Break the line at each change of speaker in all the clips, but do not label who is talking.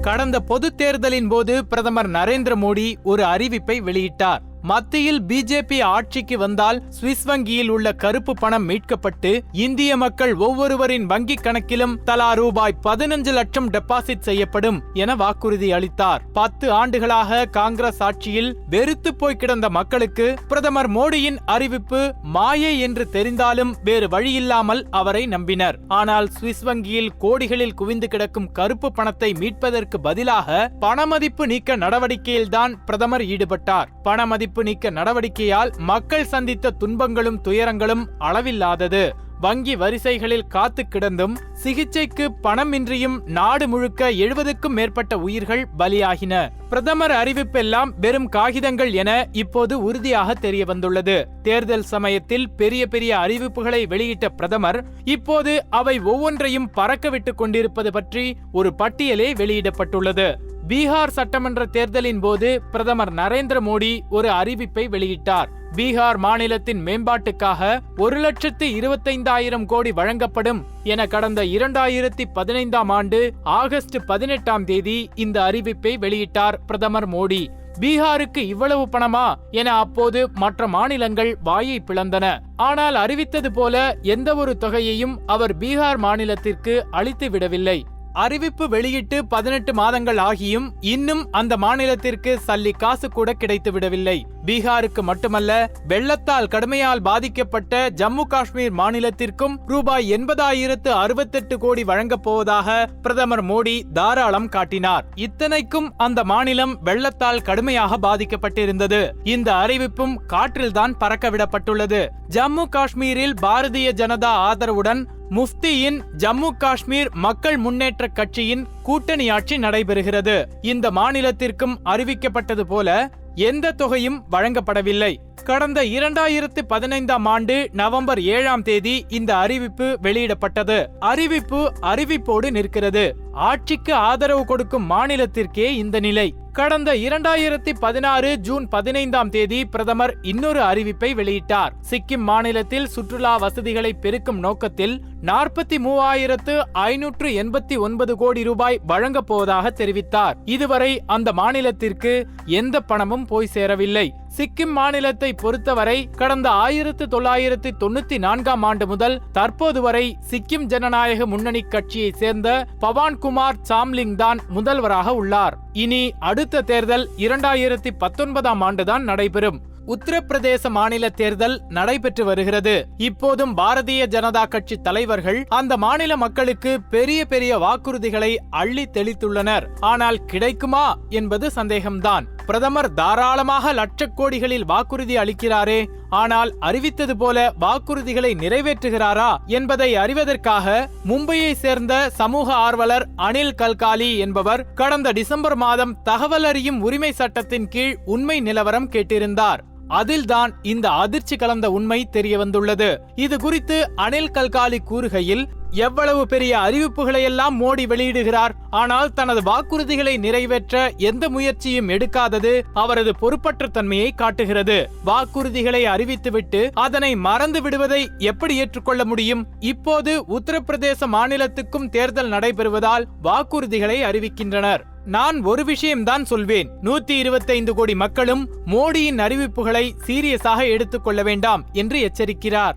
கடந்த பொது தேர்தலின் போது பிரதமர் நரேந்திர மோடி ஒரு அறிவிப்பை வெளியிட்டார். மத்தியில் பிஜேபி ஆட்சிக்கு வந்தால் சுவிஸ் வங்கியில் உள்ள கருப்பு பணம் மீட்கப்பட்டு இந்திய மக்கள் ஒவ்வொருவரின் வங்கிக் கணக்கிலும் தலா ரூபாய் பதினஞ்சு லட்சம் டெபாசிட் செய்யப்படும் என வாக்குறுதி அளித்தார். பத்து ஆண்டுகளாக காங்கிரஸ் ஆட்சியில் வெறுத்து போய் கிடந்த மக்களுக்கு பிரதமர் மோடியின் அறிவிப்பு மாயை என்று தெரிந்தாலும் வேறு வழியில்லாமல் அவரை நம்பினர். ஆனால் சுவிஸ் வங்கியில் கோடிகளில் குவிந்து கிடக்கும் கருப்பு பணத்தை மீட்பதற்கு பதிலாக பணமதிப்பு நீக்க நடவடிக்கையில்தான் பிரதமர் ஈடுபட்டார். பணமதிப்பு நீக்க நடவடிக்கையால் மக்கள் சந்தித்த துன்பங்களும் துயரங்களும் அளவில்லாதது. வங்கி வரிசைகளில் காத்து கிடந்தும் சிகிச்சைக்கு பணமின்றியும் நாடு முழுக்க எழுபதுக்கும் மேற்பட்ட உயிர்கள் பலியாகின. பிரதமர் அறிவிப்பெல்லாம் வெறும் காகிதங்கள் என இப்போது உறுதியாக தெரிய வந்துள்ளது தேர்தல் சமயத்தில் பெரிய பெரிய அறிவிப்புகளை வெளியிட்ட பிரதமர் இப்போது அவை ஒவ்வொன்றையும் பறக்கவிட்டுக் கொண்டிருப்பது பற்றி ஒரு பட்டியலே வெளியிடப்பட்டுள்ளது. பீகார் சட்டமன்ற தேர்தலின் போது பிரதமர் நரேந்திர மோடி ஒரு அறிவிப்பை வெளியிட்டார். பீகார் மாநிலத்தின் மேம்பாட்டுக்காக ஒரு லட்சத்து இருபத்தைந்தாயிரம் கோடி வழங்கப்படும் என கடந்த இரண்டாயிரத்தி பதினைந்தாம் ஆண்டு ஆகஸ்ட் பதினெட்டாம் தேதி இந்த அறிவிப்பை வெளியிட்டார் பிரதமர் மோடி. பீகாருக்கு இவ்வளவு பணமா என அப்போது மற்ற மாநிலங்கள் வாயை பிளந்தன. ஆனால் அறிவித்தது போல எந்த ஒரு தொகையையும் அவர் பீகார் மாநிலத்திற்கு அளித்து விடவில்லை. அறிவிப்பு வெளியிட்டு பதினெட்டு மாதங்கள் ஆகியும் இன்னும் அந்த மாநிலத்திற்கு சல்லி காசு கூட கிடைத்து விடவில்லை. பீகாருக்கு மட்டுமல்ல வெள்ளத்தால் கடுமையால் பாதிக்கப்பட்ட ஜம்மு காஷ்மீர் மாநிலத்திற்கும் ரூபாய் எண்பதாயிரத்து அறுபத்தெட்டு கோடி வழங்கப் போவதாக பிரதமர் மோடி தாராளம் காட்டினார். இத்தனைக்கும் அந்த மாநிலம் வெள்ளத்தால் கடுமையாக பாதிக்கப்பட்டிருந்தது. இந்த அறிவிப்பும் காற்றில்தான் பறக்கவிடப்பட்டுள்ளது. ஜம்மு காஷ்மீரில் பாரதிய ஜனதா ஆதரவுடன் முஃப்தியின் ஜம்மு காஷ்மீர் மக்கள் முன்னேற்ற கட்சியின் கூட்டணி ஆட்சி நடைபெறுகிறது. இந்த மாநிலத்திற்கும் அறிவிக்கப்பட்டது போல எந்த தொகையும் வழங்கப்படவில்லை. கடந்த இரண்டாயிரத்து பதினைந்தாம் ஆண்டு நவம்பர் ஏழாம் தேதி இந்த அறிவிப்பு வெளியிடப்பட்டது. அறிவிப்பு அறிவிப்போடு நிற்கிறது. ஆட்சிக்கு ஆதரவு கொடுக்கும் மாநிலத்திற்கே இந்த நிலை. கடந்த இரண்டாயிரத்தி பதினாறு ஜூன் பதினைந்தாம் தேதி பிரதமர் இன்னொரு அறிவிப்பை வெளியிட்டார். சிக்கிம் மாநிலத்தில் சுற்றுலா வசதிகளை பெருக்கும் நோக்கத்தில் நாற்பத்தி மூவாயிரத்து ஐநூற்று எண்பத்தி ஒன்பது கோடி ரூபாய் வழங்கப் போவதாக தெரிவித்தார். இதுவரை அந்த மாநிலத்திற்கு எந்த பணமும் போய் சேரவில்லை. சிக்கிம் மாநிலத்தை பொறுத்தவரை கடந்த ஆயிரத்து தொள்ளாயிரத்து தொண்ணூத்தி நான்காம் ஆண்டு முதல் தற்போது வரை சிக்கிம் ஜனநாயக முன்னணி கட்சியை சேர்ந்த பவான்குமார் சாம்லிங் தான் முதல்வராக உள்ளார். இனி அடுத்த தேர்தல் இரண்டாயிரத்தி பத்தொன்பதாம் ஆண்டுதான் நடைபெறும். உத்தரப்பிரதேச மாநில தேர்தல் நடைபெற்று வருகிறது. இப்போதும் பாரதிய ஜனதா கட்சி தலைவர்கள் அந்த மாநில மக்களுக்கு பெரிய பெரிய வாக்குறுதிகளை அள்ளி தெளித்துள்ளனர். ஆனால் கிடைக்குமா என்பது சந்தேகம்தான். பிரதமர் தாராளமாக லட்சக் கோடிகளில் வாக்குறுதி அளிக்கிறாரே. ஆனால் அறிவித்தது போல வாக்குறுதிகளை நிறைவேற்றுகிறாரா என்பதை அறிவதற்காக மும்பையை சேர்ந்த சமூக ஆர்வலர் அனில் கல்காலி என்பவர் கடந்த டிசம்பர் மாதம் தகவல் அறியும் உரிமை சட்டத்தின் கீழ் உண்மை நிலவரம் கேட்டிருந்தார். அதில்தான் இந்த அதிர்ச்சி கலந்த உண்மை தெரிய வந்துள்ளது இது குறித்து அனில் கல்காலி கூறுகையில் எவ்வளவு பெரிய அறிவிப்புகளை எல்லாம் மோடி வெளியிடுகிறார். ஆனால் தனது வாக்குறுதிகளை நிறைவேற்ற எந்த முயற்சியும் எடுக்காதது அவரது பொறுப்பற்ற தன்மையை காட்டுகிறது. வாக்குறுதிகளை அறிவித்துவிட்டு அதனை மறந்து விடுவதை எப்படி ஏற்றுக்கொள்ள முடியும்? இப்போது உத்தரப்பிரதேச மாநிலத்துக்கும் தேர்தல் நடைபெறுவதால் வாக்குறுதிகளை அறிவிக்கின்றனர். நான் ஒரு விஷயம்தான் சொல்வேன். நூத்தி இருபத்தைந்து கோடி மக்களும் மோடியின் அறிவிப்புகளை சீரியஸாக எடுத்துக்கொள்ள வேண்டாம் என்று எச்சரிக்கிறார்.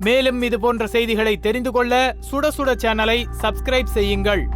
மேலும் இது போன்ற செய்திகளை தெரிந்து கொள்ள சுட சுட சேனலை சப்ஸ்கிரைப் செய்யுங்கள்.